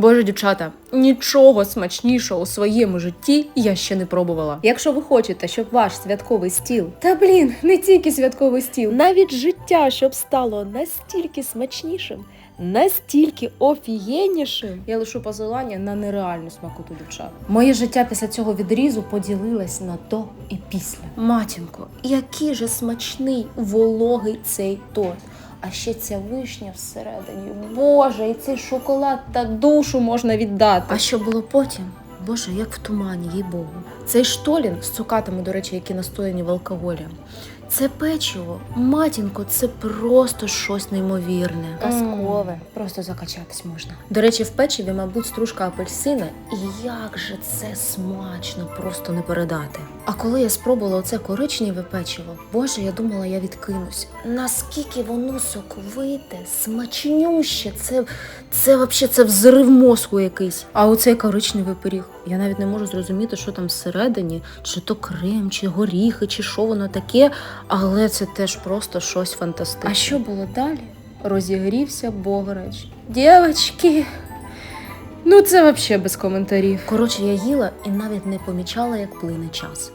Боже, дівчата, нічого смачнішого у своєму житті я ще не пробувала. Якщо ви хочете, щоб ваш святковий стіл, та блін, не тільки святковий стіл, Навіть життя, щоб стало настільки смачнішим, настільки офігеннішим. Я лишу посилання на нереальну смакоту дівчат. Моє життя після цього відрізу поділилось на до і після. Матінко, який же смачний вологий цей торт. А ще ця вишня всередині. Боже, і цей шоколад та душу можна віддати. А що було потім? Боже, як в тумані, їй Богу. Цей штолін з цукатами, до речі, які настояні в алкоголі. Це печиво, матінко, це просто щось неймовірне. Казкове. Просто закачатись можна. До речі, в печиві, мабуть, стружка апельсина, і як же це смачно, просто не передати. А коли я спробувала оце коричневе печиво, боже, я думала, я відкинусь. Наскільки воно соковите, смачнюще, це, це вообще це взрив мозку якийсь. А оцей коричневий пиріг. Я навіть не можу зрозуміти, що там всередині, чи то крем, чи горіхи, чи що воно таке, але це теж просто щось фантастичне. А що було далі? Розігрівся бограч. Дівочки, ну це взагалі без коментарів. Коротше, я їла і навіть не помічала, як плине час.